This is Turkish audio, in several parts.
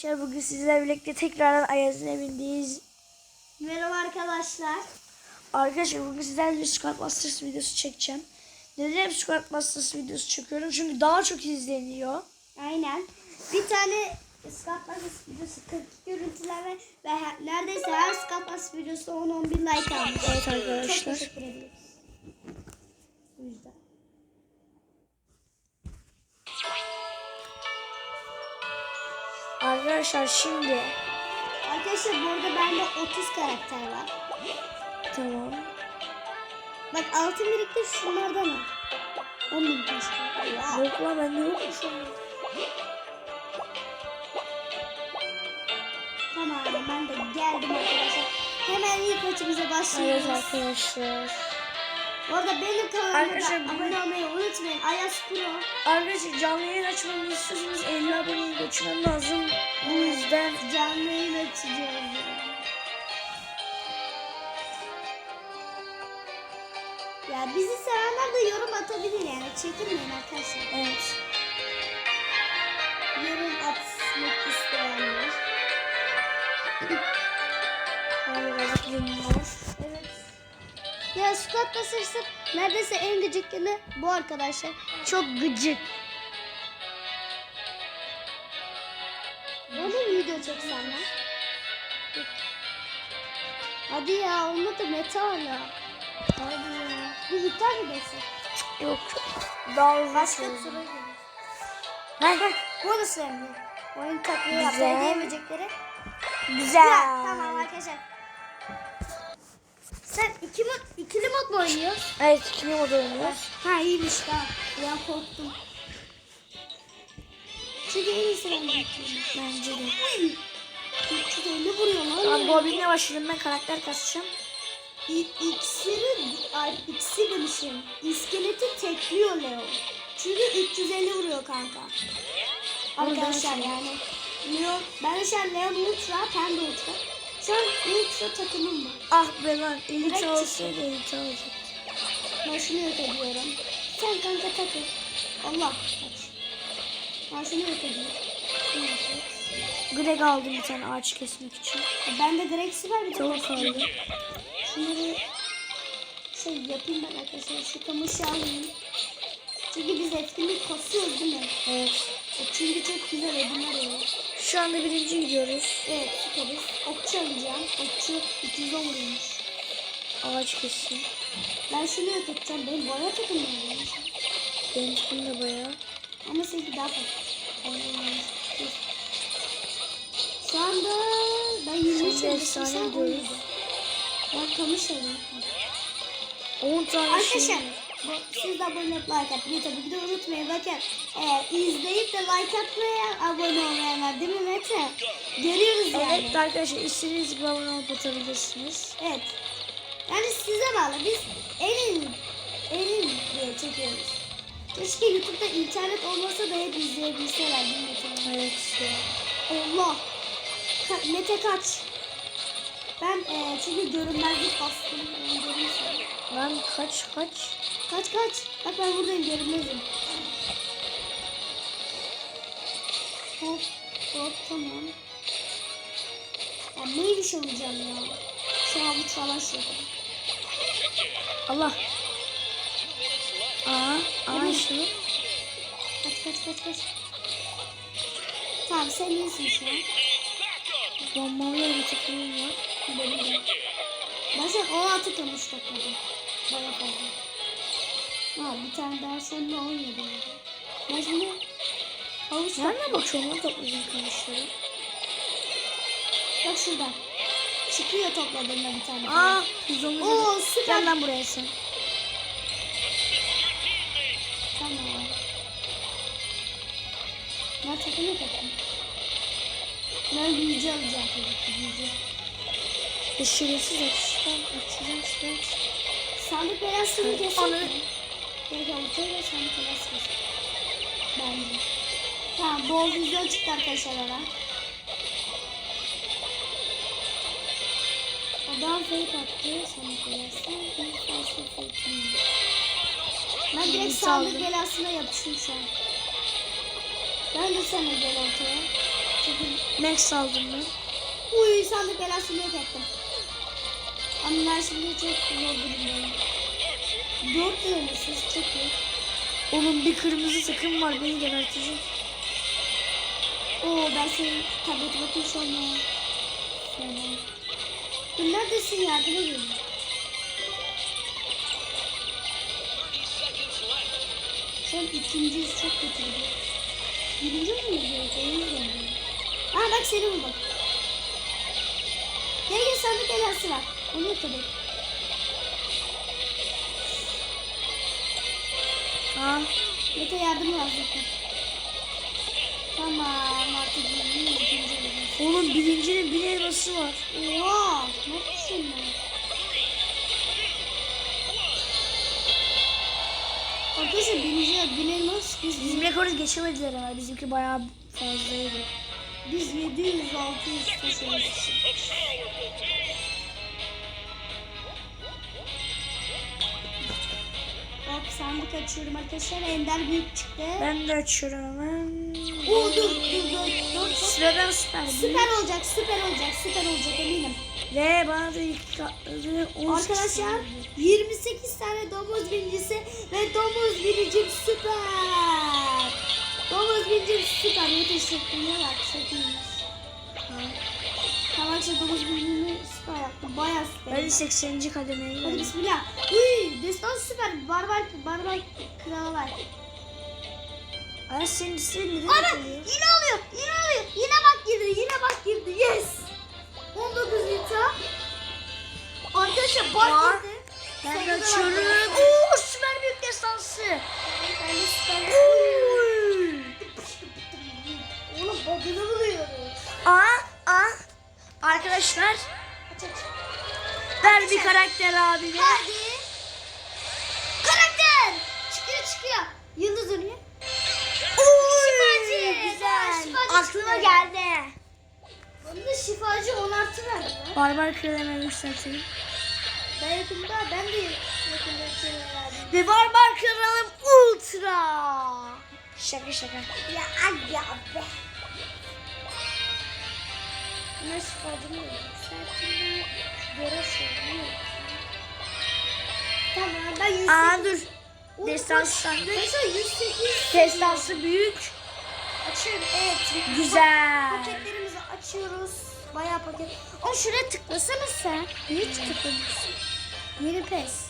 Arkadaşlar bugün sizlerle birlikte tekrardan Ayaz'ın evindeyiz. Merhaba arkadaşlar. Arkadaşlar bugün sizlerle bir Squad Masters videosu çekeceğim. Neden hep Squad Masters videosu çekiyorum? Çünkü daha çok izleniyor. Aynen. Bir tane Skatlas videosu 42 görüntüleme ve neredeyse her Skatlas videosu 10-11 like almış. Evet arkadaşlar. Çok teşekkür ediyoruz. Arkadaşlar şimdi Arkadaşlar bu arada bende 30 karakter var. tamam. Bak altın birlikte şunlardan al. 10 bin taş. Yok lan bende yokmuş onun. Tamam ben de geldim arkadaşlar. Hemen ilk maçımıza Evet başlıyoruz. arkadaşlar. Bu arada benim kanalıma abone olmayı unutmayın. Ayas Pro. Arkadaşlar canlı yayın açmamı istiyorsanız 50 aboneyi geçmem lazım. Bu yüzden Canlı yayın açacağız. ya. Bizi sevenler de yorum atabilir yani. Çekinmeyin arkadaşlar. evet. Yorum atmak isteyenler. Hayır. Ya Squad Busters'ın neredeyse en gıcık yanı bu arkadaşlar. Çok gıcık. Bir video çeksen lan. Hadi ya olmadı meta hala. Hadi ya. Bir iptal mi desek? Yok. Uzun Başka sürdü. soru gelir. Heh, Bonus vermiyor. Oyun takviye yaptı. Güzel. Ödeyemeyecekleri. Güzel. Ya, tamam arkadaşlar. Sen iki mod, ikili mod mu oynuyorsun? Evet ikili mod oynuyoruz. Ha iyiymiş tamam. Ya korktum. Çünkü en iyisi bence. Bence de. 350 vuruyor lan. Abi Bobby'ne başladım ben karakter kasacağım. İksiri, ay iksir demişim. İskeleti tekliyor Leo. Çünkü 350 vuruyor kanka. Arkadaşlar yani. Leo, ben de şu an Leon Ultra, Panda Ultra. Şu an Ultra takımım var. Ah be lan elit Direkt olsaydı elit olacaktı. Ben şunu yok ediyorum. Sen kanka takıl. Allah kaç. Ben şunu yok ediyorum. Şunu yok et. Greg aldım bir tane ağaç kesmek için. E, Ben de Grex'i var bir. Tavuk aldım. Şunları şey yapayım ben arkadaşlar. Şu kamışı alayım. Çünkü biz etkinlik kasıyoruz değil mi? Evet. Çünkü çok güzel ödüller. Şu anda birinci gidiyoruz. Evet süperiz. Okçu alacağım. Okçu 210 vuruyormuş. Ağaç kessin. Ben şunu yok edeceğim. Benim boya takımım var. Benim tipim de bayağı. Ama seninki daha fazla. Şu anda ben 23 Şimdi yaşındayım. efsane Sen gidiyoruz. 17. Ben kamış alayım. 10 tane şey Arkadaşlar var. Siz de abone olup like atmayı tabii ki de unutmayın. Bakın eğer izleyip de like atmayan abone olmayan var değil mi Mete? Görüyoruz yani. Evet arkadaşlar istediğiniz gibi abone olup atabilirsiniz. Evet. Yani size bağlı. Biz elin elin diye çekiyoruz. Keşke YouTube'da internet olmasa da hep izleyebilseler değil mi Mete? Evet. Allah. Ka- Mete kaç. Ben e, çünkü görünmezlik bastım. Ben kaç kaç? Kaç kaç. Bak ben buradayım görünmezim. Hop hop tamam. Ya neymiş olacağım ya. Şu an bu savaş yok. Allah. Aa, aa şunu. Kaç kaç kaç kaç. Tamam sen iyisin şu an. Bombalı bir takımım var. Benim de. Ben şu an 16 kamış topladım. Baya fazla. Ha bir tane daha sonra 17 oldu. Ben şimdi havuç Nerede bakıyorum lan topladığım kamışları? Bak şurada. Çıkıyor topladığında bir tane. Aa, biz onu Oo süper. Gel lan buraya sen. Tamam. Ben takımı takım. Ben büyücü alacağım tabii ki büyücü. Şerefsiz açıştan açacağım şuraya. Sandık belasını Anı. kesin. Gel şöyle belası kesin. Bence. Tamam bol vizyon çıktı arkadaşlar ona. Adam fake attı sandık belası. Bir fazla fake'ini. Ben direkt sandık belasına yapıştım şu an. Ben de sana gel ortaya. Çekil. Max aldım ben. Uy sandık belasını yok ettim. Ama ben şimdi çok zor durumdayım. Dört lirasız çok iyi. Onun bir kırmızı takım var beni gebertecek. Oo ben senin tableti bakayım an. Şöyle. Dur neredesin yardım edin. Şu an ikinciyiz çok kötü gidiyor. Birinci mi gidiyor? Değil mi? Aa bak seni buldum. Gel gel sandık belası var. Onu tabii. Aa, Mete yardım lazım. Tamam artık birinci ikinci olacağız. oğlum birincinin bir elması var. Oha! Ne yapıyorsun lan? Arkadaşlar birinci bin elmas biz, Bizim rekoru geçemediler ama bizimki bayağı fazlaydı. biz 700 600 taşıyoruz. Sandık açıyorum arkadaşlar. Ender büyük çıktı. Ben de açıyorum hemen. Oo dur dur dur dur. Sıradan süper. Süper olacak, süper olacak, süper olacak eminim. Ve bana da ilk katladı. 18 Arkadaşlar tane. 28 tane domuz binicisi ve domuz binicim süper. Domuz binicim süper. Yetiştirdim ya bak çok iyiymiş. Tamam işte domuz binicimi. Bayağı süper. Ben de 80. kademeye Hadi geldim. bismillah. Uy destan süper. Barbar barbar kralı var. Ay senin isteğin neden oluyor? yine oluyor. Yine oluyor. Yine bak girdi. Yine bak girdi. Yes. 19 litra. Arkadaşlar bak girdi. Ben de açıyorum. Oo süper büyük destansı. Ben de süper. Oy. Oğlum badını buluyoruz. Aa, aa. Arkadaşlar Ver bir karakter abine. Hadi. Karakter. Çıkıyor çıkıyor. Yıldız önüyor. Şifacı. Güzel. Şifacı Aklıma geldi. Bunu da şifacı 10 artı verdi. ya. Barbar kralı hemen yükseltelim. Ben yakında ben de yakında şey verdim. Ve barbar kralım ultra. Şaka şaka. Ya aga be. Buna şifacı mı yükselttim? Göre söylüyor. Tamam ben 108. Aa dur. Sandık. Mesela 108. Destansı büyük. Açıyorum evet. Güzel. Paketlerimizi açıyoruz. Bayağı paket. Ama şuraya tıklasana sen. Niye hiç tıklamıyorsun? Yeni pes.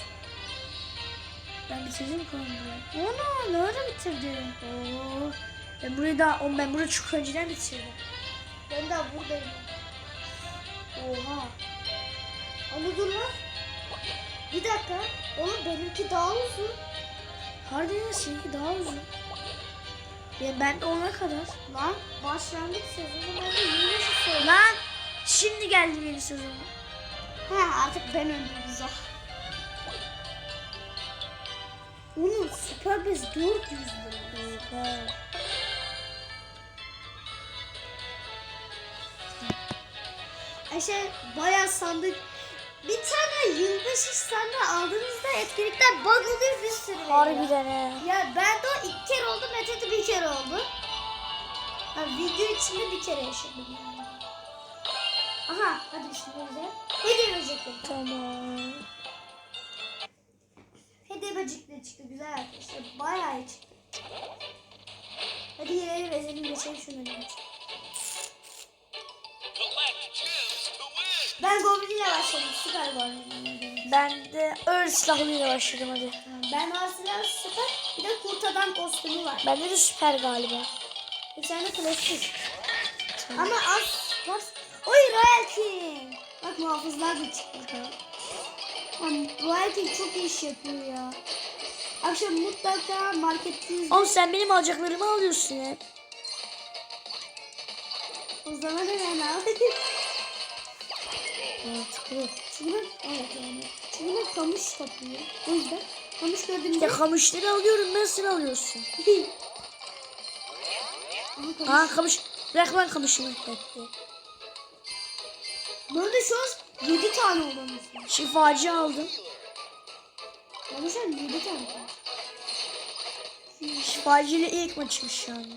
Ben bitirdim konuyu. Ana ne ara bitirdin? Oo. Ben burayı da oğlum ben burayı çok önceden bitirdim. Ben daha buradayım. Oha. Ama dur lan. Bir dakika. Oğlum benimki daha uzun. Harbiden seninki daha uzun. Ya ben ona kadar. Lan başlangıç sezonu ben de yeni şey söyle. Lan şimdi geldi yeni sezon. Ha artık ben öndüm güzel. Onun süper bez 400 lira. Oha. Ayşe bayağı sandık. Bir tane yılbaşı sandığı aldığınızda etkinlikten bug oluyor bir sürü. Harbiden he. Ya ben de o iki kere oldu, Mete de bir kere oldu. Ha, video içinde bir kere yaşadım yani. Aha hadi bismillah. Hediye böcekleri. Tamam. Hediye böcekleri çıktı güzel arkadaşlar. Bayağı iyi çıktı. Hadi yere vezelim geçelim şunu. Ben Goblin'le başladım. Süper Goblin'le. Ben de öyle silahlıyla başladım hadi. Ben Arsenal süper. Bir de kurt adam kostümü var. Bende de süper galiba. Bir tane klasik. Ama az var. Oy Royal King. Bak muhafızlar da çıktı. Lan Royal King çok iyi iş yapıyor ya. Akşam mutlaka marketteyiz. Oğlum sen benim alacaklarımı alıyorsun ya. O zaman hemen al. Çünkü ben, evet yani. Ben kamış topluyorum. O yüzden kamış gördüğümde... Ya kamışları alıyorum ben sen alıyorsun. Aha, kamış. Ha kamış. Bırak lan kamışımı. Böyle şu an 7 tane olmamız. Şifacı aldım. Şu an 7 tane var. Şifacı ile ilk maçım şu anda.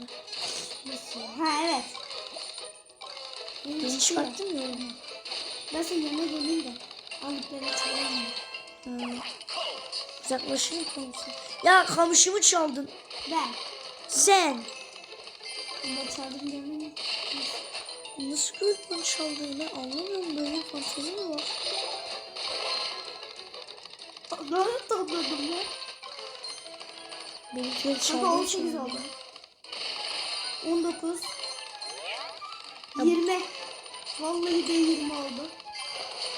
Nasıl? Ha evet. Benim Beni çıktı. çıkarttın ya. Ben senin yanına geleyim de. Beni çalayım. Ha. Uzaklaşır mı kamışı? Ya kamışımı çaldın. Ben. Sen. Ben çaldım demin. Nasıl gördün bana çaldığını ben anlamıyorum. Böyle fantezi mi var? Nerede topladım ya? Benimkileri Kanka çaldığı 18 için. oldu. 19. 20. Vallahi de 20 oldu.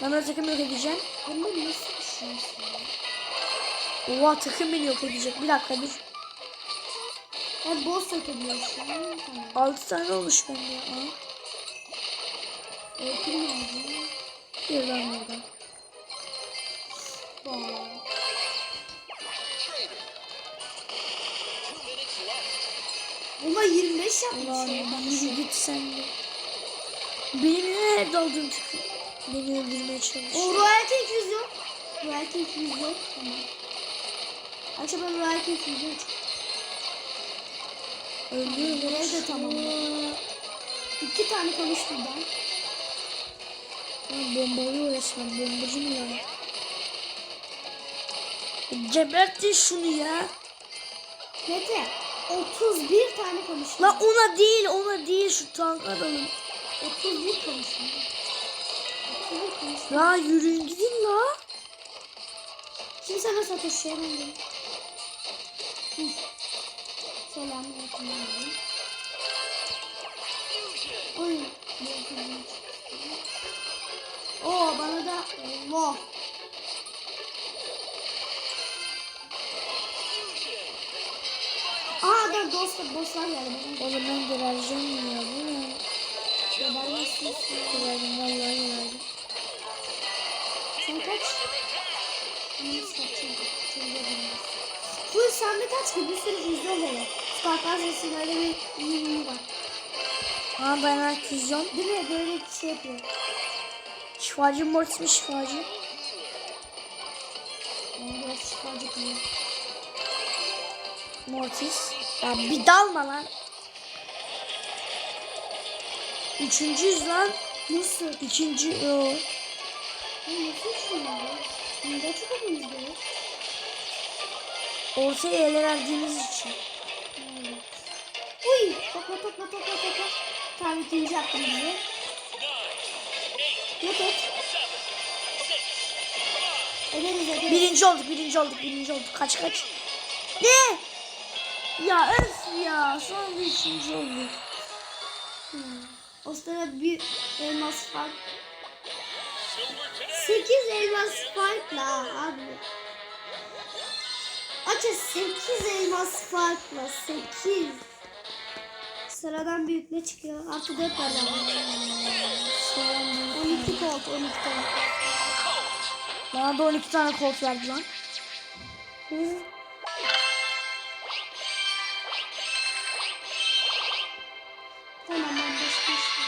Ben böyle takım yok edeceğim. Ama nasıl ya? Oha takım beni yok edecek. Bir dakika dur. Ben boss takabiliyorsun. 6 tane olmuş bende ya. Öyküm oldu. Birden buradan. Vay. Ama 25 Ulan yapmışım. yürü git sen de. Benim nerede aldığım takım? Beni öldürmeye O çalışıyor. royalty füzyon. Royalty füzyon. Tamam. Akşam ben royalty füzyon. Ölüyor. Görev de tamam. İki tane ben. Lan bombalıyor resmen. Bombacı mı lan? Gebertin şunu ya. Mete 31 tane konuştum. La ona değil ona değil şu tank adamın. 31 konuştum. 31 konuştum. La yürüyün gidin la. Şimdi sana sataşıyor ben de. Selamünaleyküm. Oy. Oo bana da Allah. Aa da dost bosslar geldi. Oğlum ben gebereceğim ya bu ne? gebermezsin. Geberdim vallahi geberdim. Kaç? Bu sende kaç ki? Bir sürü füzyon var. Skarpaz resimlerde bir yirmi var. Ha ben herkesyum. Değil mi? Böyle şey yapıyor. Şifacı Mortis mi şifacı? Yani biraz şifacı kılıyor. Mortis. Ya bir dalma lan. Üçüncüyüz lan. Nasıl? İkinci o. Ortaya ele verdiğimiz için. Evet. Uy! Topla topla topla topla. Tamam ikinci yaptım bizi. Yok et. Ederiz ederiz. Birinci olduk, birinci olduk, birinci olduk. Kaç kaç. Ne? Ya öf ya. Sonra bir üçüncü olduk. Hmm. O sırada bir elmas fark. 8 elmas farkla abi. Açı 8 elmas farkla 8. Sıradan büyük ne çıkıyor? Artı 4 var. Sonra 12 kolt 12 kolt. Bana da 12 tane kolt verdi lan. Hı. Tamam ben başka şey.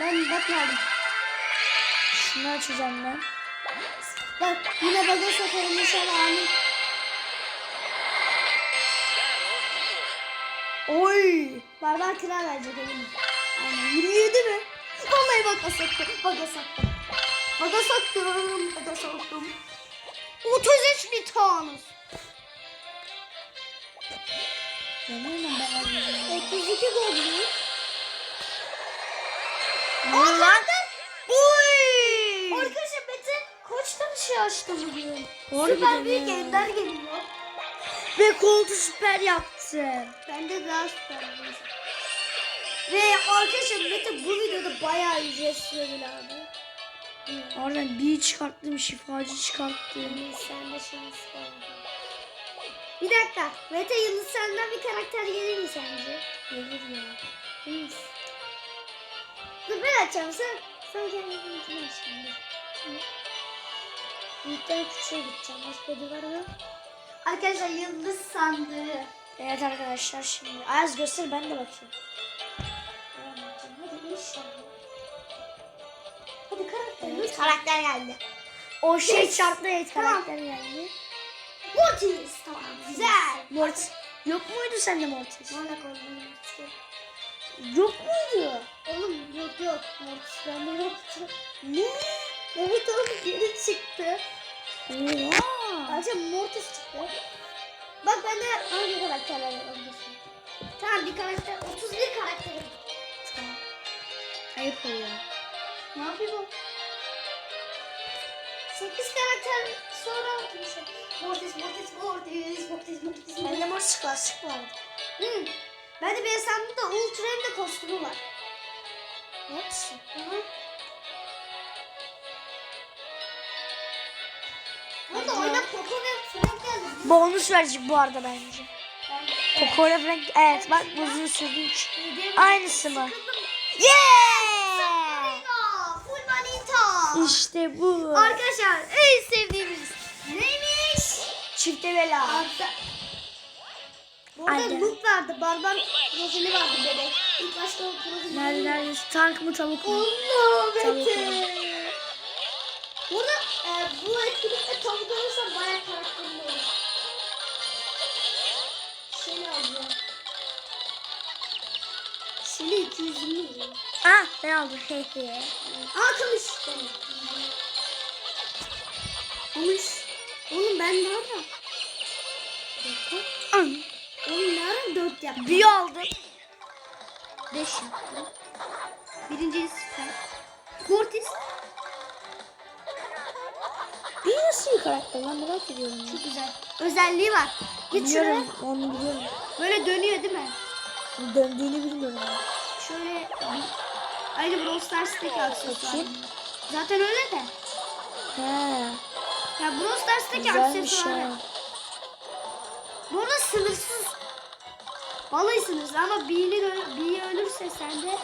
Ben bak aldım. Şunu açacağım ben. Bak yine baga sokarım inşallah amin. Oy. Barbar kral verecek eminim. Aynen 27 mi? Vallahi baga soktum. Baga soktum. Baga soktum. Baga soktum. 33 litanus. Yeminle ben alıyorum. 32 gol? Ne lan? Şey açtı bugün? Süper büyük ender geliyor. Ve koltu süper yaptı. Bende daha süper Ve arkadaşlar Mete bu videoda bayağı ücretsiz ödül aldı. Oradan bir çıkarttım, şifacı çıkarttım. Yani sende şans var. Bir dakika. Mete Yıldız senden bir karakter gelir mi sence? Gelir ya. Yıldız. Dur ben açacağım sen. Sen kendin içine aç şimdi. Büyükten küçüğe gideceğim. Başka ödül var mı? Arkadaşlar Yıldız sandığı. Evet arkadaşlar şimdi. Ayaz göster ben de bakayım. Hadi inşallah. Hadi karakter. Evet. Karakter geldi. O şey Yes. çarptı evet Tamam. karakter geldi. Mortis. Tamam güzel. Mortis. Yok muydu sende Mortis? Bana koydum. Yok muydu? Oğlum yok yok. Mortis bende yoktu. Ne? Evet oğlum geri çıktı. Oha. Ayrıca Mortis çıktı. Bak bende hangi karakterler var biliyorsun. Tamam bir karakter 31 karakterim. Tamam. Ayıp oluyor. Ne yapayım o? 8 karakter sonra neyse. Mortis, Mortis, Mortis, Mortis, Mortis. Bende Mortis klasik vardı. Hı. Ben de bir hesabımda Ultra M'de kostümü var. Hepsi. Hı hı. Bonus verecek bu arada bence. Ben Coco ile Frank evet bak uzun. Yediğim- Aynısı mı? Yeah! İşte bu. Arkadaşlar en sevdiğimiz neymiş? Çifte bela. Bu arada Aynen. Luke vardı. Barbar profili vardı bebek. İlk başta o profili. Nerede nerede? Tank mı tavuk mu? Allah Mete. Burada e, bu etkinlikte tavuk alırsa bayağı karakterli olur. Seni alacağım. Seni 220 lira. Ah ben aldım. He he. Aa kamış. Kamış. Oğlum ben ne? An. Oğlum ne ara 4 yaptım? Bir aldım. 5 yaptım. Birincisi süper. Mortis. Bir nasıl bir karakter lan merak ediyorum. ya. Çok güzel. Özelliği var. Git şuraya. Biliyorum onu biliyorum. Böyle dönüyor değil mi? Döndüğünü bilmiyorum. Şöyle. Aynı Brawl Stars'taki aksesuar. Zaten öyle de. He. Ya Brawl Stars'taki aksesuarı. Bu arada sınırsız. Vallahi sınırsız ama ö- biri ölürse sende.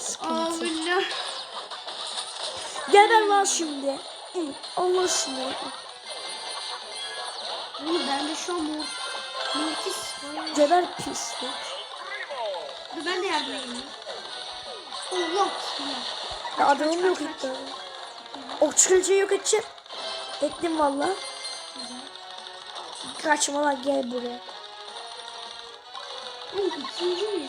Sıkıntı. Allah. Geber lan şimdi. Allah şimdi. Oğlum bende şu an mor... Mortis var. Geber pislik. Dur ben de yardım edeyim. Allah. bismillah. Ya adamım yok etti. Ok çıkınca yok edeceğim. Ettim valla. Kaçma lan gel buraya. Oğlum ikinci mi?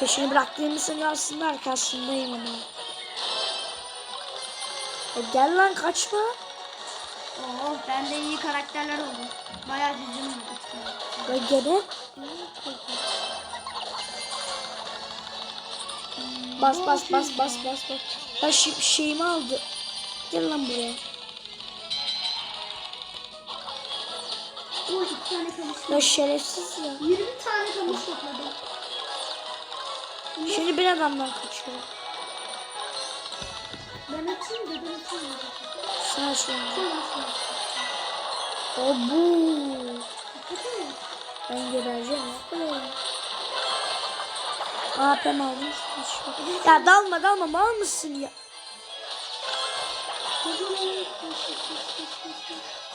Peşini bıraktığımızın aslında arkasındayım ama. Ya gel lan kaçma. Oh bende iyi karakterler oldu. Bayağı oldu. Ya geber. Bas bas bas bas bas bas. Ya şi- şeyimi aldı. Gel lan buraya. Oh iki tane kamış. Ya şerefsiz ya. 20 tane kamış topladım. Şimdi bir adamdan kaçıyorum. Ben açayım da ben açayım. Sen açma. O bu. Hakikaten mi? Ben gebereceğim ya. AP'm aldım. Ya dalma dalma mal mısın ya?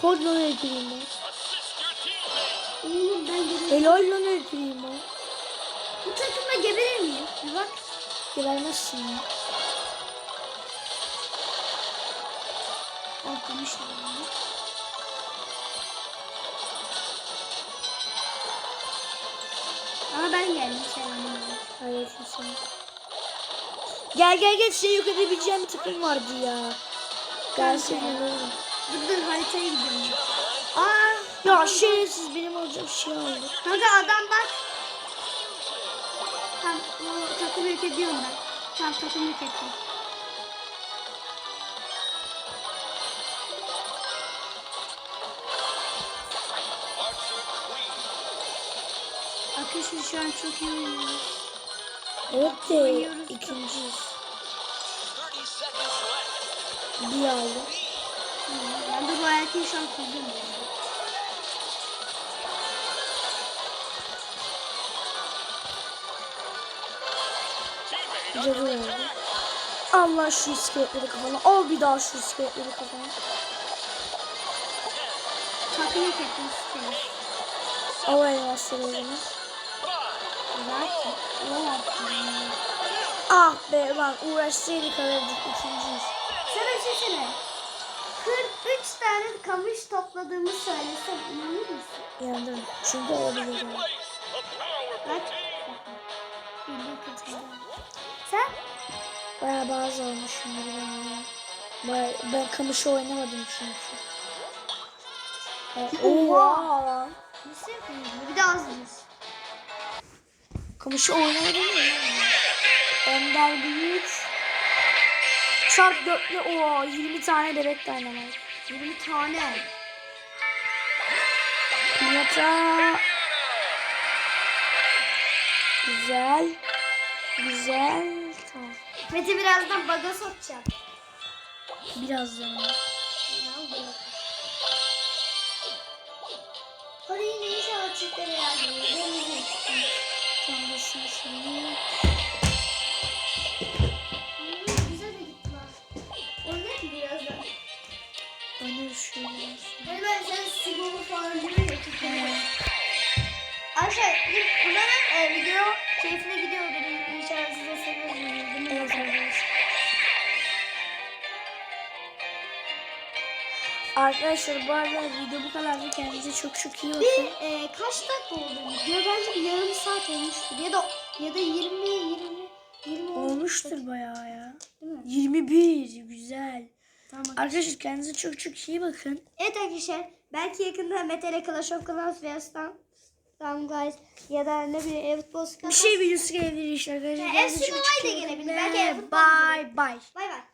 Kodla öldüreyim ben. Oğlum ben. Eloyla öldüreyim ben. Bu takımda geberir miyim? Bir bak. Gebermezsin ya. Atlamışlar onu. Ama ben geldim selamünaleyküm. Aleyküm selam. Gel gel gel seni yok edebileceğim bir takım vardı ya. Gelsin. Dur dur haritaya gidiyorum. Aa, Ya şerefsiz benim alacağım şey aldı. kanka adam bak. Tam o takımı yok ediyorum ben. Tam takımı yok ettim. Arkadaşlar şu an çok iyi oynuyoruz. Evet de ikinciyiz. Bir aldım. Ben de bu hayatı şu an kızıyorum. Cadı oldu. Allah şu iskeletleri kafana. Al bir daha şu iskeletleri kafana. Takımı yok ettim istedim. Al elmasları o zaman. Ah be lan uğraşsaydık alırdık ikinciyiz. Sana söyle. 43 tane kamış topladığımı söylesem inanır mısın? İnanırım. Çünkü olabilir. yani. Kaç? Bildiğin kaçta. Sen? Baya bazı olmuşumdur ben ya. Baya, ben kamışı oynamadım çünkü. Ha, Oha! Nasıl yapıyorsun? Bir de az diyorsun. Kamışı oynamadım ya. Ender büyük. Çarp dörtlü o 20 tane bebek dynamite. 20 tane. Yata. Güzel. Güzel. Mete birazdan baga sokacak. Birazdan. Hadi yine inşallah çiftlere yardım ederiz. Tam da şimdi. Güzel de. Oynayalım mı birazdan. Öne şöyle. Hani ben sen sigara falan diyor ya. Arkadaşlar umarım video keyfine gidiyordur. Arkadaşlar bu arada video bu kadardı. Kendinize çok çok iyi bakın. Bir e, kaç dakika oldu video? Bence bir yarım saat olmuştur. Ya da ya da 20 20 20 olmuş. Olmuştur bayağı ya. Değil mi? 21 güzel. Tamam. Arkadaşlar kendinize çok çok iyi bakın. Evet arkadaşlar belki yakında Mete'le Clash of Clans veya Stan Stan Guys ya da ne bileyim Evitbol Bir şey videosu gelebilir işte arkadaşlar. Ya, çok da gelebilir. Belki Ve Evitbol Bye bye. Bay bay.